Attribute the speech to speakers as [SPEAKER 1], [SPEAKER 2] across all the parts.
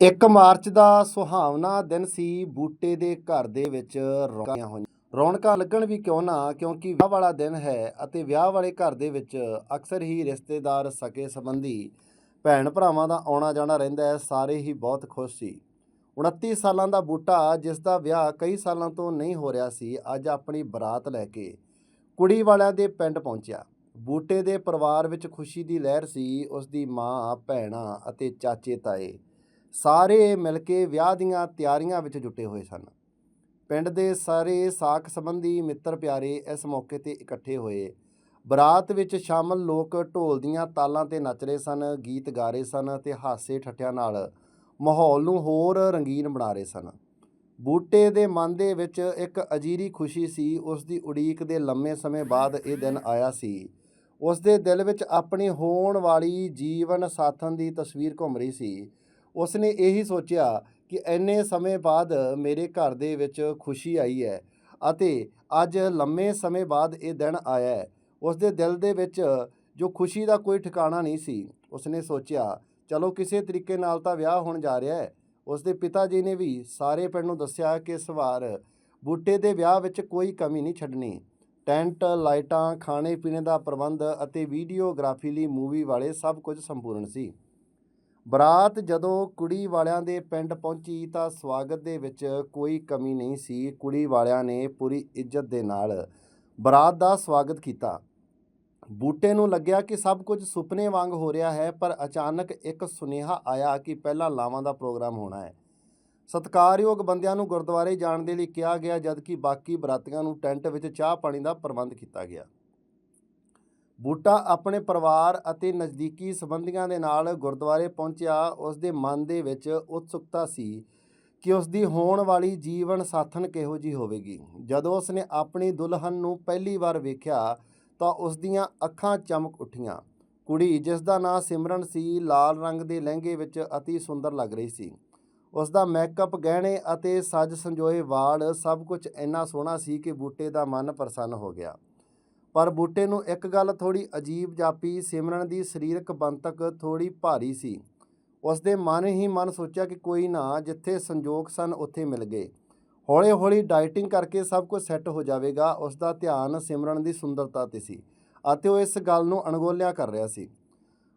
[SPEAKER 1] 1 March ਦਾ ਸੁਹਾਵਣਾ ਦਿਨ ਸੀ। ਬੂਟੇ ਦੇ ਘਰ ਦੇ ਵਿੱਚ ਰੌਣਕਾਂ ਹੋਈਆਂ। ਰੌਣਕਾਂ ਲੱਗਣ ਵੀ ਕਿਉਂ ਨਾ, ਕਿਉਂਕਿ ਵਿਆਹ ਵਾਲਾ ਦਿਨ ਹੈ ਅਤੇ ਵਿਆਹ ਵਾਲੇ ਘਰ ਦੇ ਵਿੱਚ ਅਕਸਰ ਹੀ ਰਿਸ਼ਤੇਦਾਰ ਸਕੇ ਸੰਬੰਧੀ ਭੈਣ ਭਰਾਵਾਂ ਦਾ ਆਉਣਾ ਜਾਣਾ ਰਹਿੰਦਾ ਹੈ। ਸਾਰੇ ਹੀ ਬਹੁਤ ਖੁਸ਼ ਸੀ। 29 ਸਾਲਾਂ ਦਾ ਬੂਟਾ, ਜਿਸ ਦਾ ਵਿਆਹ ਕਈ ਸਾਲਾਂ ਤੋਂ ਨਹੀਂ ਹੋ ਰਿਹਾ ਸੀ, ਅੱਜ ਆਪਣੀ ਬਰਾਤ ਲੈ ਕੇ ਕੁੜੀ ਵਾਲਿਆਂ ਦੇ ਪਿੰਡ ਪਹੁੰਚਿਆ। ਬੂਟੇ ਦੇ ਪਰਿਵਾਰ ਵਿੱਚ ਖੁਸ਼ੀ ਦੀ ਲਹਿਰ ਸੀ। ਉਸ ਦੀ ਮਾਂ, ਭੈਣਾਂ ਅਤੇ ਚਾਚੇ ਤਾਏ ਸਾਰੇ ਮਿਲ ਕੇ ਵਿਆਹ ਦੀਆਂ ਤਿਆਰੀਆਂ ਵਿੱਚ ਜੁਟੇ ਹੋਏ ਸਨ। ਪਿੰਡ ਦੇ ਸਾਰੇ ਸਾਕ ਸੰਬੰਧੀ ਮਿੱਤਰ ਪਿਆਰੇ ਇਸ ਮੌਕੇ ਤੇ ਇਕੱਠੇ ਹੋਏ। ਬਰਾਤ ਵਿੱਚ ਸ਼ਾਮਲ ਲੋਕ ਢੋਲ ਦੀਆਂ ਤਾਲਾਂ ਤੇ ਨੱਚ ਰਹੇ ਸਨ, ਗੀਤ ਗਾ ਰਹੇ ਸਨ ਤੇ ਹਾਸੇ ਠੱਠਿਆਂ ਨਾਲ ਮਾਹੌਲ ਨੂੰ ਹੋਰ ਰੰਗੀਨ ਬਣਾ ਰਹੇ ਸਨ। ਬੂਟੇ ਦੇ ਮਨ ਦੇ ਵਿੱਚ ਇੱਕ ਅਜੀਰੀ ਖੁਸ਼ੀ ਸੀ, ਉਸ ਦੀ ਉਡੀਕ ਦੇ ਲੰਮੇ ਸਮੇਂ ਬਾਅਦ ਇਹ ਦਿਨ ਆਇਆ ਸੀ। ਉਸ ਦੇ ਦਿਲ ਵਿੱਚ ਆਪਣੀ ਹੋਣ ਵਾਲੀ ਜੀਵਨ ਸਾਥਣ ਦੀ ਤਸਵੀਰ ਘੁੰਮ ਰਹੀ ਸੀ। ਉਸ ਨੇ ਇਹੀ ਸੋਚਿਆ ਕਿ ਇੰਨੇ ਸਮੇਂ ਬਾਅਦ ਮੇਰੇ ਘਰ ਦੇ ਵਿੱਚ ਖੁਸ਼ੀ ਆਈ ਹੈ ਅਤੇ ਅੱਜ ਲੰਮੇ ਸਮੇਂ ਬਾਅਦ ਇਹ ਦਿਨ ਆਇਆ ਹੈ। ਉਸ ਦੇ ਦਿਲ ਦੇ ਵਿੱਚ ਜੋ ਖੁਸ਼ੀ ਦਾ ਕੋਈ ਠਿਕਾਣਾ ਨਹੀਂ ਸੀ ਉਸ ਨੇ ਸੋਚਿਆ, ਚਲੋ ਕਿਸੇ ਤਰੀਕੇ ਨਾਲ ਤਾਂ ਵਿਆਹ ਹੋਣ ਜਾ ਰਿਹਾ ਹੈ। ਉਸ ਦੇ ਪਿਤਾ ਜੀ ਨੇ ਵੀ ਸਾਰੇ ਪਿੰਡ ਨੂੰ ਦੱਸਿਆ ਕਿ ਇਸ ਵਾਰ ਬੂਟੇ ਦੇ ਵਿਆਹ ਵਿੱਚ ਕੋਈ ਕਮੀ ਨਹੀਂ ਛੱਡਣੀ। ਟੈਂਟ, ਲਾਈਟਾਂ ਖਾਣੇ ਪੀਣੇ ਦਾ ਪ੍ਰਬੰਧ ਅਤੇ ਵੀਡੀਓਗ੍ਰਾਫੀ ਲਈ ਮੂਵੀ ਵਾਲੇ ਸਭ ਕੁਝ ਸੰਪੂਰਨ ਸੀ। ਬਰਾਤ ਜਦੋਂ ਕੁੜੀ ਵਾਲਿਆਂ ਦੇ ਪਿੰਡ ਪਹੁੰਚੀ ਤਾਂ ਸਵਾਗਤ ਦੇ ਵਿੱਚ ਕੋਈ ਕਮੀ ਨਹੀਂ ਸੀ। ਕੁੜੀ ਵਾਲਿਆਂ ਨੇ ਪੂਰੀ ਇੱਜ਼ਤ ਦੇ ਨਾਲ ਬਰਾਤ ਦਾ ਸਵਾਗਤ ਕੀਤਾ। ਬੂਟੇ ਨੂੰ ਲੱਗਿਆ ਕਿ ਸਭ ਕੁਝ ਸੁਪਨੇ ਵਾਂਗ ਹੋ ਰਿਹਾ ਹੈ, ਪਰ ਅਚਾਨਕ ਇੱਕ ਸੁਨੇਹਾ ਆਇਆ ਕਿ ਪਹਿਲਾਂ ਲਾਵਾਂ ਦਾ ਪ੍ਰੋਗਰਾਮ ਹੋਣਾ ਹੈ। ਸਤਿਕਾਰਯੋਗ ਬੰਦਿਆਂ ਨੂੰ ਗੁਰਦੁਆਰੇ ਜਾਣ ਦੇ ਲਈ ਕਿਹਾ ਗਿਆ, ਜਦਕਿ ਬਾਕੀ ਬਰਾਤੀਆਂ ਨੂੰ ਟੈਂਟ ਵਿੱਚ ਚਾਹ ਪਾਣੀ ਦਾ ਪ੍ਰਬੰਧ ਕੀਤਾ ਗਿਆ। ਬੂਟਾ ਆਪਣੇ ਪਰਿਵਾਰ ਅਤੇ ਨਜ਼ਦੀਕੀ ਸੰਬੰਧੀਆਂ ਦੇ ਨਾਲ ਗੁਰਦੁਆਰੇ ਪਹੁੰਚਿਆ ਉਸ ਦੇ ਮਨ ਦੇ ਵਿੱਚ ਉਤਸੁਕਤਾ ਸੀ ਕਿ ਉਸ ਦੀ ਹੋਣ ਵਾਲੀ ਜੀਵਨ ਸਾਥਣ ਕਿਹੋ ਜੀ ਹੋਵੇਗੀ। ਜਦੋਂ ਉਸ ਨੇ ਆਪਣੀ ਦੁਲਹਨ ਨੂੰ ਪਹਿਲੀ ਵਾਰ ਵੇਖਿਆ, ਤਾਂ ਉਸ ਦੀਆਂ ਅੱਖਾਂ ਚਮਕ ਉੱਠੀਆਂ। ਕੁੜੀ, ਜਿਸ ਦਾ ਨਾਂ ਸਿਮਰਨ ਸੀ, ਲਾਲ ਰੰਗ ਦੇ ਲਹਿੰਗੇ ਵਿੱਚ ਅਤੀ ਸੁੰਦਰ ਲੱਗ ਰਹੀ ਸੀ। ਉਸ ਦਾ ਮੇਕਅਪ ਗਹਿਣੇ ਅਤੇ ਸੱਜ ਸੰਜੋਏ ਵਾਲ ਸਭ ਕੁਝ ਇੰਨਾ ਸੋਹਣਾ ਸੀ ਕਿ ਬੂਟੇ ਦਾ ਮਨ ਪ੍ਰਸੰਨ ਹੋ ਗਿਆ। ਪਰ ਬੂਟੇ ਨੂੰ ਇੱਕ ਗੱਲ ਥੋੜੀ ਅਜੀਬ ਜਾਪੀ ਸਿਮਰਨ ਦੀ ਸਰੀਰਕ ਬੰਤਕ ਥੋੜੀ ਭਾਰੀ ਸੀ। ਉਸ ਦੇ ਮਨ ਹੀ ਮਨ ਸੋਚਿਆ ਕਿ ਕੋਈ ਨਾ, ਜਿੱਥੇ ਸੰਜੋਗ ਸਨ, ਉੱਥੇ ਮਿਲ ਗਏ। ਹੌਲੀ-ਹੌਲੀ ਡਾਈਟਿੰਗ ਕਰਕੇ ਸਭ ਕੁਝ ਸੈੱਟ ਹੋ ਜਾਵੇਗਾ ਉਸ ਦਾ ਧਿਆਨ ਸਿਮਰਨ ਦੀ ਸੁੰਦਰਤਾ ਤੇ ਸੀ ਅਤੇ ਉਹ ਇਸ ਗੱਲ ਨੂੰ ਅਣਗੋਲਿਆ ਕਰ ਰਿਹਾ ਸੀ।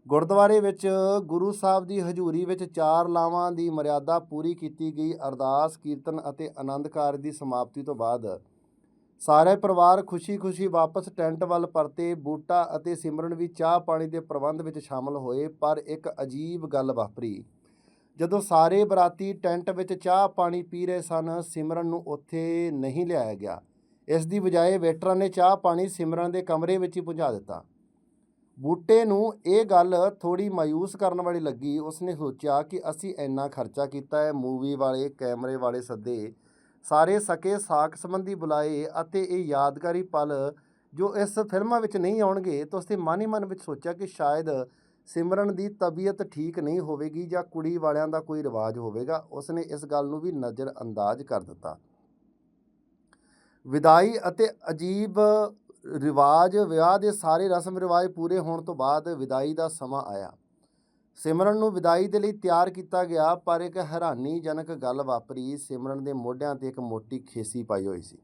[SPEAKER 1] ਗੁਰਦੁਆਰੇ ਵਿੱਚ ਗੁਰੂ ਸਾਹਿਬ ਦੀ ਹਜ਼ੂਰੀ ਵਿੱਚ ਚਾਰ ਲਾਵਾਂ ਦੀ ਮਰਿਆਦਾ ਪੂਰੀ ਕੀਤੀ ਗਈ ਅਰਦਾਸ, ਕੀਰਤਨ ਅਤੇ ਆਨੰਦ ਕਾਰਜ ਦੀ ਸਮਾਪਤੀ ਤੋਂ ਬਾਅਦ ਸਾਰੇ ਪਰਿਵਾਰ ਖੁਸ਼ੀ-ਖੁਸ਼ੀ ਵਾਪਸ ਟੈਂਟ ਵੱਲ ਪਰਤੇ, ਬੂਟਾ ਅਤੇ ਸਿਮਰਨ ਵੀ ਚਾਹ ਪਾਣੀ ਦੇ ਪ੍ਰਬੰਧ ਵਿੱਚ ਸ਼ਾਮਲ ਹੋਏ, ਪਰ ਇੱਕ ਅਜੀਬ ਗੱਲ ਵਾਪਰੀ। ਜਦੋਂ ਸਾਰੇ ਬਰਾਤੀ ਟੈਂਟ ਵਿੱਚ ਚਾਹ ਪਾਣੀ ਪੀ ਰਹੇ ਸਨ, ਸਿਮਰਨ ਨੂੰ ਉੱਥੇ ਨਹੀਂ ਲਿਆਇਆ ਗਿਆ। ਇਸ ਦੀ ਬਜਾਏ ਵੇਟਰਾਂ ਨੇ ਚਾਹ ਪਾਣੀ ਸਿਮਰਨ ਦੇ ਕਮਰੇ ਵਿੱਚ ਹੀ ਪਹੁੰਚਾ ਦਿੱਤਾ। ਬੂਟੇ ਨੂੰ ਇਹ ਗੱਲ ਥੋੜੀ ਮਾਯੂਸ ਕਰਨ ਵਾਲੀ ਲੱਗੀ। ਉਸਨੇ ਸੋਚਿਆ ਕਿ ਅਸੀਂ ਇੰਨਾ ਖਰਚਾ ਕੀਤਾ ਹੈ, ਮੂਵੀ ਵਾਲੇ, ਕੈਮਰੇ ਵਾਲੇ ਸੱਦੇ ਸਾਰੇ ਸਕੇ ਸਾਕ ਸੰਬੰਧੀ ਬੁਲਾਏ ਅਤੇ ਇਹ ਯਾਦਗਾਰੀ ਪਲ ਜੋ ਇਸ ਫਿਲਮਾਂ ਵਿੱਚ ਨਹੀਂ ਆਉਣਗੇ, ਤਾਂ ਉਸਦੇ ਮਨ ਹੀ ਮਨ ਵਿੱਚ ਸੋਚਿਆ ਕਿ ਸ਼ਾਇਦ ਸਿਮਰਨ ਦੀ ਤਬੀਅਤ ਠੀਕ ਨਹੀਂ ਹੋਵੇਗੀ ਜਾਂ ਕੁੜੀ ਵਾਲਿਆਂ ਦਾ ਕੋਈ ਰਿਵਾਜ ਹੋਵੇਗਾ। ਉਸਨੇ ਇਸ ਗੱਲ ਨੂੰ ਵੀ ਨਜ਼ਰ ਅੰਦਾਜ਼ ਕਰ ਦਿੱਤਾ। ਵਿਦਾਈ ਅਤੇ ਅਜੀਬ ਰਿਵਾਜ, ਵਿਆਹ ਦੇ ਸਾਰੇ ਰਸਮ ਰਿਵਾਜ ਪੂਰੇ ਹੋਣ ਤੋਂ ਬਾਅਦ ਵਿਦਾਈ ਦਾ ਸਮਾਂ ਆਇਆ। ਸਿਮਰਨ ਨੂੰ ਵਿਦਾਈ ਦੇ ਲਈ ਤਿਆਰ ਕੀਤਾ ਗਿਆ, ਪਰ ਇੱਕ ਹੈਰਾਨੀਜਨਕ ਗੱਲ ਵਾਪਰੀ। ਸਿਮਰਨ ਦੇ ਮੋਢਿਆਂ ਤੇ ਇੱਕ ਮੋਟੀ ਖੇਸੀ ਪਾਈ ਹੋਈ ਸੀ,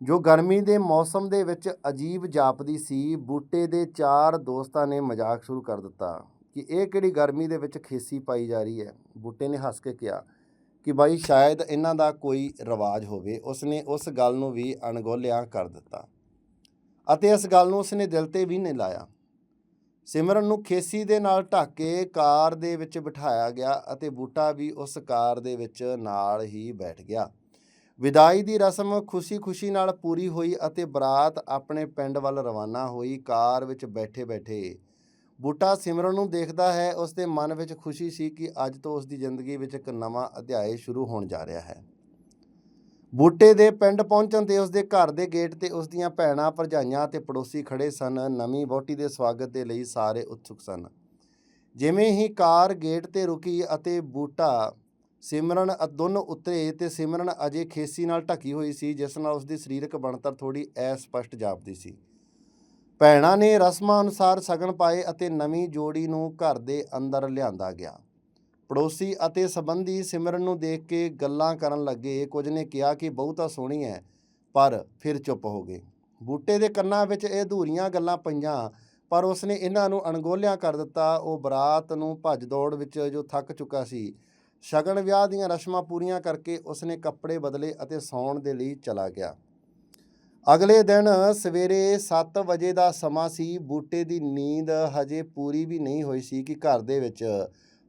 [SPEAKER 1] ਜੋ ਗਰਮੀ ਦੇ ਮੌਸਮ ਦੇ ਵਿੱਚ ਅਜੀਬ ਜਾਪਦੀ ਸੀ। ਬੂਟੇ ਦੇ ਚਾਰ ਦੋਸਤਾਂ ਨੇ ਮਜ਼ਾਕ ਸ਼ੁਰੂ ਕਰ ਦਿੱਤਾ ਕਿ ਇਹ ਕਿਹੜੀ ਗਰਮੀ ਦੇ ਵਿੱਚ ਖੇਸੀ ਪਾਈ ਜਾ ਰਹੀ ਹੈ। ਬੂਟੇ ਨੇ ਹੱਸ ਕੇ ਕਿਹਾ ਕਿ ਬਾਈ, ਸ਼ਾਇਦ ਇਹਨਾਂ ਦਾ ਕੋਈ ਰਿਵਾਜ ਹੋਵੇ। ਉਸਨੇ ਉਸ ਗੱਲ ਨੂੰ ਵੀ ਅਣਗੌਲਿਆ ਕਰ ਦਿੱਤਾ ਅਤੇ ਇਸ ਗੱਲ ਨੂੰ ਉਸਨੇ ਦਿਲ ਤੇ ਵੀ ਨਹੀਂ ਲਾਇਆ। ਸਿਮਰਨ ਨੂੰ ਖੇਸੀ ਦੇ ਨਾਲ ਢੱਕ ਕੇ ਕਾਰ ਦੇ ਵਿੱਚ ਬਿਠਾਇਆ ਗਿਆ ਅਤੇ ਬੂਟਾ ਵੀ ਉਸ ਕਾਰ ਦੇ ਵਿੱਚ ਨਾਲ ਹੀ ਬੈਠ ਗਿਆ। ਵਿਦਾਈ ਦੀ ਰਸਮ ਖੁਸ਼ੀ-ਖੁਸ਼ੀ ਨਾਲ ਪੂਰੀ ਹੋਈ ਅਤੇ ਬਰਾਤ ਆਪਣੇ ਪਿੰਡ ਵੱਲ ਰਵਾਨਾ ਹੋਈ ਕਾਰ ਵਿੱਚ ਬੈਠੇ-ਬੈਠੇ। ਬੂਟਾ ਸਿਮਰਨ ਨੂੰ ਦੇਖਦਾ ਹੈ ਉਸ ਦੇ ਮਨ ਵਿੱਚ ਖੁਸ਼ੀ ਸੀ ਕਿ ਅੱਜ ਤੋਂ ਉਸ ਦੀ ਜ਼ਿੰਦਗੀ ਵਿੱਚ ਇੱਕ ਨਵਾਂ ਅਧਿਆਇ ਸ਼ੁਰੂ ਹੋਣ ਜਾ ਰਿਹਾ ਹੈ। ਬੂਟੇ ਦੇ ਪਿੰਡ ਪਹੁੰਚਣ ਤੇ ਉਸ ਦੇ ਘਰ ਦੇ ਗੇਟ ਤੇ ਉਸ ਦੀਆਂ ਭੈਣਾਂ, ਭਰਜਾਈਆਂ ਤੇ ਪੜੋਸੀ ਖੜੇ ਸਨ। ਨਵੀਂ ਵਹੁਟੀ ਦੇ ਸਵਾਗਤ ਦੇ ਲਈ ਸਾਰੇ ਉਤਸੁਕ ਸਨ। ਜਿਵੇਂ ਹੀ ਕਾਰ ਗੇਟ ਤੇ ਰੁਕੀ ਅਤੇ ਬੂਟਾ ਸਿਮਰਨ ਅ- ਦੋਨੋਂ ਉਤਰੇ ਤੇ ਸਿਮਰਨ ਅਜੇ ਖੇਸੀ ਨਾਲ ਢਕੀ ਹੋਈ ਸੀ, ਜਿਸ ਨਾਲ ਉਸ ਦੀ ਸਰੀਰਕ ਬਣਤਰ ਥੋੜੀ ਅਸਪਸ਼ਟ ਜਾਪਦੀ ਸੀ। ਭੈਣਾਂ ਨੇ ਰਸਮਾਂ ਅਨੁਸਾਰ ਸਗਨ ਪਾਏ ਅਤੇ ਨਵੀਂ ਜੋੜੀ ਨੂੰ ਘਰ ਦੇ ਅੰਦਰ ਲਿਆਂਦਾ ਗਿਆ। ਪੜੋਸੀ ਅਤੇ ਸੰਬੰਧੀ ਸਿਮਰਨ ਨੂੰ ਦੇਖ ਕੇ ਗੱਲਾਂ ਕਰਨ ਲੱਗੇ। ਕੁਝ ਨੇ ਕਿਹਾ ਕਿ ਬਹੁਤਾ ਸੋਹਣੀ ਹੈ, ਪਰ ਫਿਰ ਚੁੱਪ ਹੋ ਗਏ। ਬੂਟੇ ਦੇ ਕੰਨਾਂ ਵਿੱਚ ਇਹ ਅਧੂਰੀਆਂ ਗੱਲਾਂ ਪਈਆਂ, ਪਰ ਉਸਨੇ ਇਹਨਾਂ ਨੂੰ ਅਣਗੋਲਿਆ ਕਰ ਦਿੱਤਾ। ਉਹ ਬਰਾਤ ਨੂੰ ਭੱਜ ਦੌੜ ਵਿੱਚ ਜੋ ਥੱਕ ਚੁੱਕਾ ਸੀ, ਸ਼ਗਨ ਵਿਆਹ ਦੀਆਂ ਰਸਮਾਂ ਪੂਰੀਆਂ ਕਰਕੇ ਉਸਨੇ ਕੱਪੜੇ ਬਦਲੇ ਅਤੇ ਸੌਣ ਦੇ ਲਈ ਚਲਾ ਗਿਆ। ਅਗਲੇ ਦਿਨ ਸਵੇਰੇ 7 ਵਜੇ ਦਾ ਸਮਾਂ ਸੀ। ਬੂਟੇ ਦੀ ਨੀਂਦ ਹਜੇ ਪੂਰੀ ਵੀ ਨਹੀਂ ਹੋਈ ਸੀ ਕਿ ਘਰ ਦੇ ਵਿੱਚ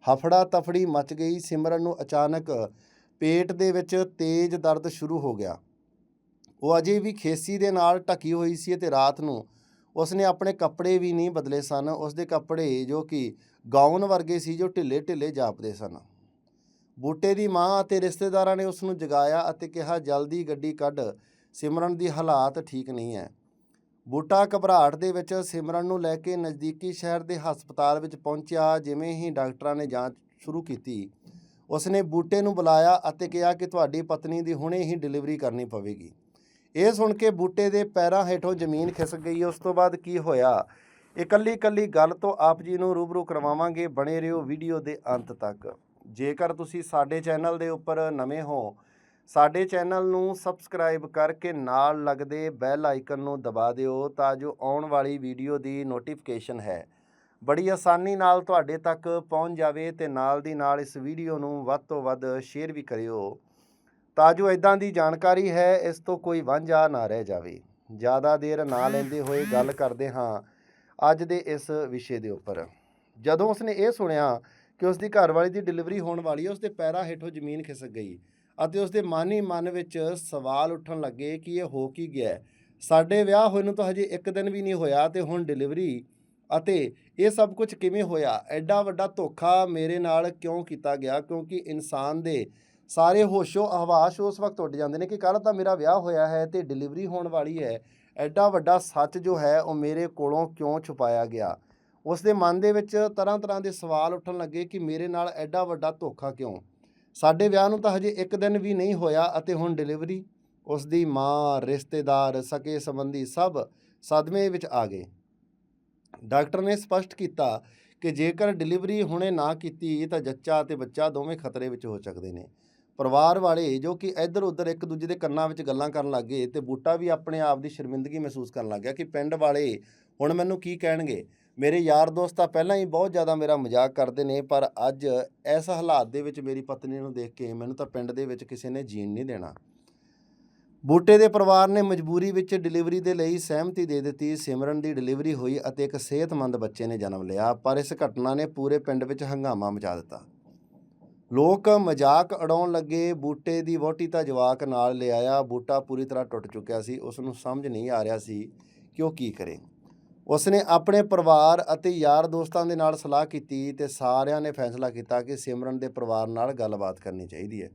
[SPEAKER 1] ਹਫੜਾ ਤਫੜੀ ਮਚ ਗਈ। ਸਿਮਰਨ ਨੂੰ ਅਚਾਨਕ ਪੇਟ ਦੇ ਵਿੱਚ ਤੇਜ਼ ਦਰਦ ਸ਼ੁਰੂ ਹੋ ਗਿਆ। ਉਹ ਅਜੇ ਵੀ ਖੇਸੀ ਦੇ ਨਾਲ ਢਕੀ ਹੋਈ ਸੀ ਅਤੇ ਰਾਤ ਨੂੰ ਉਸਨੇ ਆਪਣੇ ਕੱਪੜੇ ਵੀ ਨਹੀਂ ਬਦਲੇ ਸਨ। ਉਸਦੇ ਕੱਪੜੇ ਜੋ ਕਿ ਗਾਊਨ ਵਰਗੇ ਸੀ, ਜੋ ਢਿੱਲੇ ਢਿੱਲੇ ਜਾਪਦੇ ਸਨ। ਬੂਟੇ ਦੀ ਮਾਂ ਅਤੇ ਰਿਸ਼ਤੇਦਾਰਾਂ ਨੇ ਉਸ ਨੂੰ ਜਗਾਇਆ ਅਤੇ ਕਿਹਾ, ਜਲਦੀ ਗੱਡੀ ਕੱਢ। ਸਿਮਰਨ ਦੀ ਹਾਲਾਤ ਠੀਕ ਨਹੀਂ ਹੈ। ਬੂਟਾ ਘਬਰਾਹਟ ਦੇ ਵਿੱਚ ਸਿਮਰਨ ਨੂੰ ਲੈ ਕੇ ਨਜ਼ਦੀਕੀ ਸ਼ਹਿਰ ਦੇ ਹਸਪਤਾਲ ਵਿੱਚ ਪਹੁੰਚਿਆ, ਜਿਵੇਂ ਹੀ ਡਾਕਟਰਾਂ ਨੇ ਜਾਂਚ ਸ਼ੁਰੂ ਕੀਤੀ। ਉਸਨੇ ਬੂਟੇ ਨੂੰ ਬੁਲਾਇਆ ਅਤੇ ਕਿਹਾ ਕਿ ਤੁਹਾਡੀ ਪਤਨੀ ਦੀ ਹੁਣੇ ਹੀ ਡਿਲੀਵਰੀ ਕਰਨੀ ਪਵੇਗੀ। ਇਹ ਸੁਣ ਕੇ ਬੂਟੇ ਦੇ ਪੈਰਾਂ ਹੇਠੋਂ ਜ਼ਮੀਨ ਖਿਸਕ ਗਈ। ਉਸ ਤੋਂ ਬਾਅਦ ਕੀ ਹੋਇਆ? ਇਕੱਲੀ ਇਕੱਲੀ ਗੱਲ ਤੋਂ ਆਪ ਜੀ ਨੂੰ ਰੂਬਰੂ ਕਰਵਾਵਾਂਗੇ ਬਣੇ ਰਹੋ ਵੀਡੀਓ ਦੇ ਅੰਤ ਤੱਕ। ਜੇਕਰ ਤੁਸੀਂ ਸਾਡੇ ਚੈਨਲ ਦੇ ਉੱਪਰ ਨਵੇਂ ਹੋ ਸਾਡੇ ਚੈਨਲ ਨੂੰ ਸਬਸਕ੍ਰਾਈਬ ਕਰਕੇ ਨਾਲ ਲੱਗਦੇ ਬੈਲ ਆਈਕਨ ਨੂੰ ਦਬਾ ਦਿਓ ਤਾਂ ਜੋ ਆਉਣ ਵਾਲੀ ਵੀਡੀਓ ਦੀ ਨੋਟੀਫਿਕੇਸ਼ਨ ਹੈ। ਬੜੀ ਆਸਾਨੀ ਨਾਲ ਤੁਹਾਡੇ ਤੱਕ ਪਹੁੰਚ ਜਾਵੇ ਤੇ ਨਾਲ ਦੀ ਨਾਲ ਇਸ ਵੀਡੀਓ ਨੂੰ ਵੱਧ ਤੋਂ ਵੱਧ ਸ਼ੇਅਰ ਵੀ ਕਰਿਓ। ਤਾਂ ਜੋ ਇਦਾਂ ਦੀ ਜਾਣਕਾਰੀ ਹੈ, ਇਸ ਤੋਂ ਕੋਈ ਵਾਂਝਾ ਨਾ ਰਹਿ ਜਾਵੇ। ਜ਼ਿਆਦਾ ਦੇਰ ਨਾ ਲੈਂਦੇ ਹੋਏ ਗੱਲ ਕਰਦੇ ਹਾਂ ਅੱਜ ਦੇ ਇਸ ਵਿਸ਼ੇ ਦੇ ਉੱਪਰ। ਜਦੋਂ ਉਸਨੇ ਇਹ ਸੁਣਿਆ ਕਿ ਉਸ ਦੀ ਘਰਵਾਲੀ ਦੀ ਡਿਲੀਵਰੀ ਹੋਣ ਵਾਲੀ ਹੈ ਉਸ ਦੇ ਪੈਰਾਂ ਹੇਠੋਂ ਜ਼ਮੀਨ ਖਿਸਕ ਗਈ। ਅਤੇ ਉਸ ਦੇ ਮਨ ਹੀ ਮਨ ਵਿੱਚ ਸਵਾਲ ਉੱਠਣ ਲੱਗੇ ਕਿ ਇਹ ਹੋ ਕੀ ਗਿਆ ਸਾਡੇ ਵਿਆਹ ਹੋਏ ਨੂੰ ਤਾਂ ਹਜੇ ਇੱਕ ਦਿਨ ਵੀ ਨਹੀਂ ਹੋਇਆ ਤੇ ਹੁਣ ਡਿਲੀਵਰੀ ਅਤੇ ਇਹ ਸਭ ਕੁਝ ਕਿਵੇਂ ਹੋਇਆ? ਐਡਾ ਵੱਡਾ ਧੋਖਾ ਮੇਰੇ ਨਾਲ ਕਿਉਂ ਕੀਤਾ ਗਿਆ? ਕਿਉਂਕਿ ਇਨਸਾਨ ਦੇ ਸਾਰੇ ਹੋਸ਼ੋ ਹਵਾਸ ਉਸ ਵਕਤ ਉੱਡ ਜਾਂਦੇ ਨੇ ਕਿ ਕੱਲ ਤਾਂ ਮੇਰਾ ਵਿਆਹ ਹੋਇਆ ਹੈ ਤੇ ਡਿਲੀਵਰੀ ਹੋਣ ਵਾਲੀ ਹੈ। ਐਡਾ ਵੱਡਾ ਸੱਚ ਜੋ ਹੈ ਉਹ ਮੇਰੇ ਕੋਲੋਂ ਕਿਉਂ ਛੁਪਾਇਆ ਗਿਆ? ਉਸ ਦੇ ਮਨ ਦੇ ਵਿੱਚ ਤਰ੍ਹਾਂ ਤਰ੍ਹਾਂ ਦੇ ਸਵਾਲ ਉੱਠਣ ਲੱਗੇ ਕਿ ਮੇਰੇ ਨਾਲ ਐਡਾ ਵੱਡਾ ਧੋਖਾ ਕਿਉਂ? ਸਾਡੇ ਵਿਆਹ ਨੂੰ ਤਾਂ ਹਜੇ ਇੱਕ ਦਿਨ ਵੀ ਨਹੀਂ ਹੋਇਆ ਅਤੇ ਹੁਣ ਡਿਲੀਵਰੀ ਉਸ ਦੀ ਮਾਂ, ਰਿਸ਼ਤੇਦਾਰ, ਸਕੇ ਸੰਬੰਧੀ ਸਭ ਸਦਮੇ ਵਿੱਚ ਆ ਗਏ। ਡਾਕਟਰ ਨੇ ਸਪਸ਼ਟ ਕੀਤਾ ਕਿ ਜੇਕਰ ਡਿਲੀਵਰੀ ਹੁਣੇ ਨਾ ਕੀਤੀ, ਤਾਂ ਜੱਚਾ ਅਤੇ ਬੱਚਾ ਦੋਵੇਂ ਖਤਰੇ ਵਿੱਚ ਹੋ ਸਕਦੇ ਨੇ। ਪਰਿਵਾਰ ਵਾਲੇ ਜੋ ਕਿ ਇੱਧਰ ਉੱਧਰ ਇੱਕ ਦੂਜੇ ਦੇ ਕੰਨਾਂ ਵਿੱਚ ਗੱਲਾਂ ਕਰਨ ਲੱਗੇ ਤੇ ਬੂਟਾ ਵੀ ਆਪਣੇ ਆਪ ਦੀ ਸ਼ਰਮਿੰਦਗੀ ਮਹਿਸੂਸ ਕਰਨ ਲੱਗ ਗਿਆ ਕਿ ਪਿੰਡ ਵਾਲੇ ਹੁਣ ਮੈਨੂੰ ਕੀ ਕਹਿਣਗੇ। ਮੇਰੇ ਯਾਰ ਦੋਸਤ ਤਾਂ ਪਹਿਲਾਂ ਹੀ ਬਹੁਤ ਜ਼ਿਆਦਾ ਮੇਰਾ ਮਜ਼ਾਕ ਕਰਦੇ ਨੇ, ਪਰ ਅੱਜ ਇਸ ਹਾਲਾਤ ਦੇ ਵਿੱਚ ਮੇਰੀ ਪਤਨੀ ਨੂੰ ਦੇਖ ਕੇ ਮੈਨੂੰ ਤਾਂ ਪਿੰਡ ਦੇ ਵਿੱਚ ਕਿਸੇ ਨੇ ਜੀਣ ਨਹੀਂ ਦੇਣਾ। ਬੂਟੇ ਦੇ ਪਰਿਵਾਰ ਨੇ ਮਜਬੂਰੀ ਵਿੱਚ ਡਿਲੀਵਰੀ ਦੇ ਲਈ ਸਹਿਮਤੀ ਦੇ ਦਿੱਤੀ। ਸਿਮਰਨ ਦੀ ਡਿਲੀਵਰੀ ਹੋਈ ਅਤੇ ਇੱਕ ਸਿਹਤਮੰਦ ਬੱਚੇ ਨੇ ਜਨਮ ਲਿਆ, ਪਰ ਇਸ ਘਟਨਾ ਨੇ ਪੂਰੇ ਪਿੰਡ ਵਿੱਚ ਹੰਗਾਮਾ ਮਚਾ ਦਿੱਤਾ। ਲੋਕ ਮਜ਼ਾਕ ਉਡਾਉਣ ਲੱਗੇ, ਬੂਟੇ ਦੀ ਵਹੁਟੀ ਤਾਂ ਜਵਾਕ ਨਾਲ ਲਿਆਇਆ ਬੂਟਾ ਪੂਰੀ ਤਰ੍ਹਾਂ ਟੁੱਟ ਚੁੱਕਿਆ ਸੀ, ਉਸ ਨੂੰ ਸਮਝ ਨਹੀਂ ਆ ਰਿਹਾ ਸੀ ਕਿ ਉਹ ਕੀ ਕਰੇ। ਉਸ ਨੇ ਆਪਣੇ ਪਰਿਵਾਰ ਅਤੇ ਯਾਰ ਦੋਸਤਾਂ ਦੇ ਨਾਲ ਸਲਾਹ ਕੀਤੀ ਤੇ ਸਾਰਿਆਂ ਨੇ ਫੈਸਲਾ ਕੀਤਾ ਕਿ ਸਿਮਰਨ ਦੇ ਪਰਿਵਾਰ ਨਾਲ ਗੱਲਬਾਤ ਕਰਨੀ ਚਾਹੀਦੀ ਹੈ।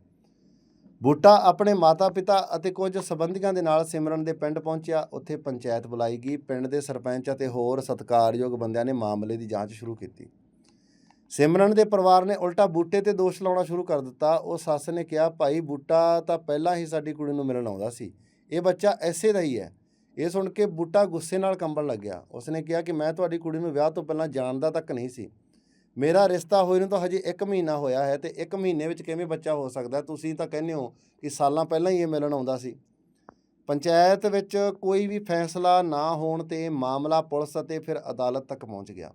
[SPEAKER 1] ਬੂਟਾ ਆਪਣੇ ਮਾਤਾ-ਪਿਤਾ ਅਤੇ ਕੁਝ ਸਬੰਧੀਆਂ ਦੇ ਨਾਲ ਸਿਮਰਨ ਦੇ ਪਿੰਡ ਪਹੁੰਚਿਆ। ਉੱਥੇ ਪੰਚਾਇਤ ਬੁਲਾਈ ਗਈ। ਪਿੰਡ ਦੇ ਸਰਪੰਚ ਅਤੇ ਹੋਰ ਸਤਿਕਾਰਯੋਗ ਬੰਦਿਆਂ ਨੇ ਮਾਮਲੇ ਦੀ ਜਾਂਚ ਸ਼ੁਰੂ ਕੀਤੀ। ਸਿਮਰਨ ਦੇ ਪਰਿਵਾਰ ਨੇ ਉਲਟਾ ਬੂਟੇ ਤੇ ਦੋਸ਼ ਲਾਉਣਾ ਸ਼ੁਰੂ ਕਰ ਦਿੱਤਾ। ਉਹ ਸੱਸ ਨੇ ਕਿਹਾ, ਭਾਈ, ਬੂਟਾ ਤਾਂ ਪਹਿਲਾਂ ਹੀ ਸਾਡੀ ਕੁੜੀ ਨੂੰ ਮਿਲਣ ਆਉਂਦਾ ਸੀ। ਇਹ ਬੱਚਾ ਐਸੇ ਦਾ ਹੀ ਹੈ। ਇਹ ਸੁਣ ਕੇ ਬੂਟਾ ਗੁੱਸੇ ਨਾਲ ਕੰਬਣ ਲੱਗਿਆ ਉਸਨੇ ਕਿਹਾ ਕਿ ਮੈਂ ਤੁਹਾਡੀ ਕੁੜੀ ਨੂੰ ਵਿਆਹ ਤੋਂ ਪਹਿਲਾਂ ਜਾਣਦਾ ਤੱਕ ਨਹੀਂ ਸੀ। ਮੇਰਾ ਰਿਸ਼ਤਾ ਹੋਏ ਨੂੰ ਤਾਂ ਹਜੇ 1 ਮਹੀਨਾ ਹੋਇਆ ਹੈ ਤੇ 1 ਮਹੀਨੇ ਵਿੱਚ ਕਿਵੇਂ ਬੱਚਾ ਹੋ ਸਕਦਾ ਤੁਸੀਂ ਤਾਂ ਕਹਿੰਦੇ ਹੋ ਕਿ ਸਾਲਾਂ ਪਹਿਲਾਂ ਹੀ ਇਹ ਮਿਲਣ ਆਉਂਦਾ ਸੀ। ਪੰਚਾਇਤ ਵਿੱਚ ਕੋਈ ਵੀ ਫੈਸਲਾ ਨਾ ਹੋਣ ਤੇ ਮਾਮਲਾ ਪੁਲਿਸ ਅਤੇ ਫਿਰ ਅਦਾਲਤ ਤੱਕ ਪਹੁੰਚ ਗਿਆ।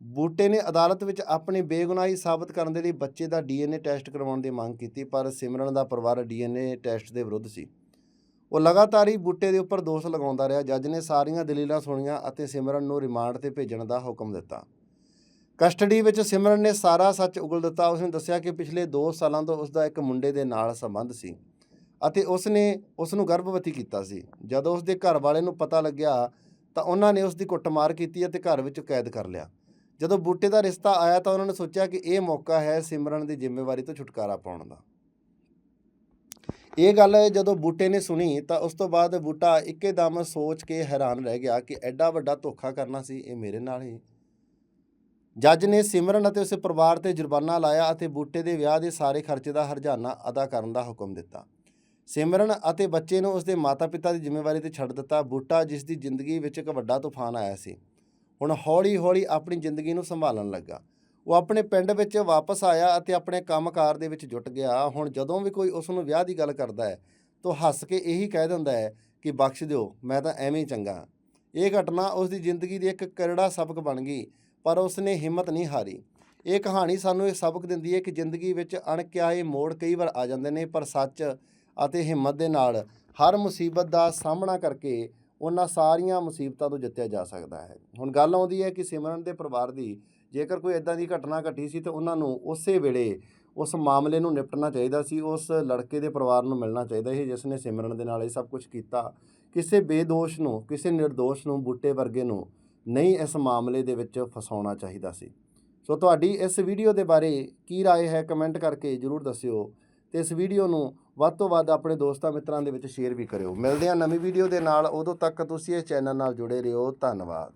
[SPEAKER 1] ਬੂਟੇ ਨੇ ਅਦਾਲਤ ਵਿੱਚ ਆਪਣੀ ਬੇਗੁਨਾਹੀ ਸਾਬਤ ਕਰਨ ਦੇ ਲਈ ਬੱਚੇ ਦਾ ਡੀਐਨਏ ਟੈਸਟ ਕਰਵਾਉਣ ਦੀ ਮੰਗ ਕੀਤੀ, ਪਰ ਸਿਮਰਨ ਦਾ ਪਰਿਵਾਰ ਡੀਐਨਏ ਟੈਸਟ ਦੇ ਵਿਰੁੱਧ ਸੀ। ਉਹ ਲਗਾਤਾਰ ਹੀ ਬੂਟੇ ਦੇ ਉੱਪਰ ਦੋਸ਼ ਲਗਾਉਂਦਾ ਰਿਹਾ। ਜੱਜ ਨੇ ਸਾਰੀਆਂ ਦਲੀਲਾਂ ਸੁਣੀਆਂ ਅਤੇ ਸਿਮਰਨ ਨੂੰ ਰਿਮਾਂਡ ਤੇ ਭੇਜਣ ਦਾ ਹੁਕਮ ਦਿੱਤਾ। ਕਸਟਡੀ ਵਿੱਚ ਸਿਮਰਨ ਨੇ ਸਾਰਾ ਸੱਚ ਉਗਲ ਦਿੱਤਾ। ਉਸਨੇ ਦੱਸਿਆ ਕਿ ਪਿਛਲੇ 2 ਸਾਲਾਂ ਤੋਂ ਉਸਦਾ ਇੱਕ ਮੁੰਡੇ ਦੇ ਨਾਲ ਸੰਬੰਧ ਸੀ ਅਤੇ ਉਸ ਨੇ ਉਸ ਨੂੰ ਗਰਭਵਤੀ ਕੀਤਾ ਸੀ। ਜਦੋਂ ਉਸਦੇ ਘਰ ਵਾਲੇ ਨੂੰ ਪਤਾ ਲੱਗਿਆ ਤਾਂ ਉਹਨਾਂ ਨੇ ਉਸ ਦੀ ਕੁੱਟਮਾਰ ਕੀਤੀ ਅਤੇ ਘਰ ਵਿੱਚ ਕੈਦ ਕਰ ਲਿਆ। ਜਦੋਂ ਬੂਟੇ ਦਾ ਰਿਸ਼ਤਾ ਆਇਆ ਤਾਂ ਉਹਨਾਂ ਨੇ ਸੋਚਿਆ ਕਿ ਇਹ ਮੌਕਾ ਹੈ ਸਿਮਰਨ ਦੀ ਜ਼ਿੰਮੇਵਾਰੀ ਤੋਂ ਛੁਟਕਾਰਾ ਪਾਉਣ ਦਾ। ਇਹ ਗੱਲ ਜਦੋਂ ਬੂਟੇ ਨੇ ਸੁਣੀ ਤਾਂ ਉਸ ਤੋਂ ਬਾਅਦ ਬੂਟਾ ਇੱਕੇਦਮ ਸੋਚ ਕੇ ਹੈਰਾਨ ਰਹਿ ਗਿਆ ਕਿ ਐਡਾ ਵੱਡਾ ਧੋਖਾ ਕਰਨਾ ਸੀ ਇਹ ਮੇਰੇ ਨਾਲ ਹੀ। ਜੱਜ ਨੇ ਸਿਮਰਨ ਅਤੇ ਉਸੇ ਪਰਿਵਾਰ ਤੇ ਜੁਰਮਾਨਾ ਲਾਇਆ ਅਤੇ ਬੂਟੇ ਦੇ ਵਿਆਹ ਦੇ ਸਾਰੇ ਖਰਚੇ ਦਾ ਹਰਜਾਨਾ ਅਦਾ ਕਰਨ ਦਾ ਹੁਕਮ ਦਿੱਤਾ। ਸਿਮਰਨ ਅਤੇ ਬੱਚੇ ਨੂੰ ਉਸਦੇ ਮਾਤਾ-ਪਿਤਾ ਦੀ ਜ਼ਿੰਮੇਵਾਰੀ ਤੇ ਛੱਡ ਦਿੱਤਾ। ਬੂਟਾ ਜਿਸ ਦੀ ਜ਼ਿੰਦਗੀ ਵਿੱਚ ਇੱਕ ਵੱਡਾ ਤੂਫਾਨ ਆਇਆ ਸੀ, ਹੁਣ ਹੌਲੀ-ਹੌਲੀ ਆਪਣੀ ਜ਼ਿੰਦਗੀ ਨੂੰ ਸੰਭਾਲਣ ਲੱਗਾ। ਉਹ ਆਪਣੇ ਪਿੰਡ ਵਿੱਚ ਵਾਪਸ ਆਇਆ ਅਤੇ ਆਪਣੇ ਕੰਮਕਾਰ ਦੇ ਵਿੱਚ ਜੁਟ ਗਿਆ। ਹੁਣ ਜਦੋਂ ਵੀ ਕੋਈ ਉਸ ਨੂੰ ਵਿਆਹ ਦੀ ਗੱਲ ਕਰਦਾ ਹੈ, ਤਾਂ ਹੱਸ ਕੇ ਇਹੀ ਕਹਿ ਦਿੰਦਾ ਹੈ ਕਿ, ਬਖਸ਼ ਦਿਓ, ਮੈਂ ਤਾਂ ਐਵੇਂ ਹੀ ਚੰਗਾ ਹਾਂ। ਇਹ ਘਟਨਾ ਉਸ ਦੀ ਜ਼ਿੰਦਗੀ ਦੀ ਇੱਕ ਕਰੜਾ ਸਬਕ ਬਣ ਗਈ, ਪਰ ਉਸ ਨੇ ਹਿੰਮਤ ਨਹੀਂ ਹਾਰੀ। ਇਹ ਕਹਾਣੀ ਸਾਨੂੰ ਇਹ ਸਬਕ ਦਿੰਦੀ ਹੈ ਕਿ ਜ਼ਿੰਦਗੀ ਵਿੱਚ ਅਣਕਿਆਏ ਮੋੜ ਕਈ ਵਾਰ ਆ ਜਾਂਦੇ ਨੇ, ਪਰ ਸੱਚ ਅਤੇ ਹਿੰਮਤ ਦੇ ਨਾਲ ਹਰ ਮੁਸੀਬਤ ਦਾ ਸਾਹਮਣਾ ਕਰਕੇ ਉਹਨਾਂ ਸਾਰੀਆਂ ਮੁਸੀਬਤਾਂ ਤੋਂ ਜਿੱਤਿਆ ਜਾ ਸਕਦਾ ਹੈ। ਹੁਣ ਗੱਲ ਆਉਂਦੀ ਹੈ ਕਿ ਸਿਮਰਨ ਦੇ ਪਰਿਵਾਰ ਦੀ ਜੇਕਰ ਕੋਈ ਇਦਾਂ ਦੀ ਘਟਨਾ ਘਟੀ ਸੀ ਤਾਂ ਉਹਨਾਂ ਨੂੰ ਉਸੇ ਵੇਲੇ ਉਸ ਮਾਮਲੇ ਨੂੰ ਨਿਪਟਣਾ ਚਾਹੀਦਾ ਸੀ ਉਸ ਲੜਕੇ ਦੇ ਪਰਿਵਾਰ ਨੂੰ ਮਿਲਣਾ ਚਾਹੀਦਾ ਸੀ ਜਿਸ ਨੇ ਸਿਮਰਨ ਦੇ ਨਾਲ ਇਹ ਸਭ ਕੁਝ ਕੀਤਾ ਕਿਸੇ ਬੇਦੋਸ਼ ਨੂੰ ਕਿਸੇ ਨਿਰਦੋਸ਼ ਨੂੰ ਬੂਟੇ ਵਰਗੇ ਨੂੰ ਨਹੀਂ ਇਸ ਮਾਮਲੇ ਦੇ ਵਿੱਚ ਫਸਾਉਣਾ ਚਾਹੀਦਾ ਸੀ ਸੋ ਤੁਹਾਡੀ ਇਸ ਵੀਡੀਓ ਦੇ ਬਾਰੇ ਕੀ رائے ਹੈ ਕਮੈਂਟ ਕਰਕੇ ਜਰੂਰ ਦੱਸਿਓ ਤੇ ਇਸ ਵੀਡੀਓ ਨੂੰ ਵੱਧ ਤੋਂ ਵੱਧ ਆਪਣੇ ਦੋਸਤਾਂ ਮਿੱਤਰਾਂ ਦੇ ਵਿੱਚ ਸ਼ੇਅਰ ਵੀ ਕਰਿਓ ਮਿਲਦੇ ਹਾਂ ਨਵੀਂ ਵੀਡੀਓ ਦੇ ਨਾਲ ਉਦੋਂ ਤੱਕ ਤੁਸੀਂ ਇਸ ਚੈਨਲ ਨਾਲ ਜੁੜੇ ਰਹੋ ਧੰਨਵਾਦ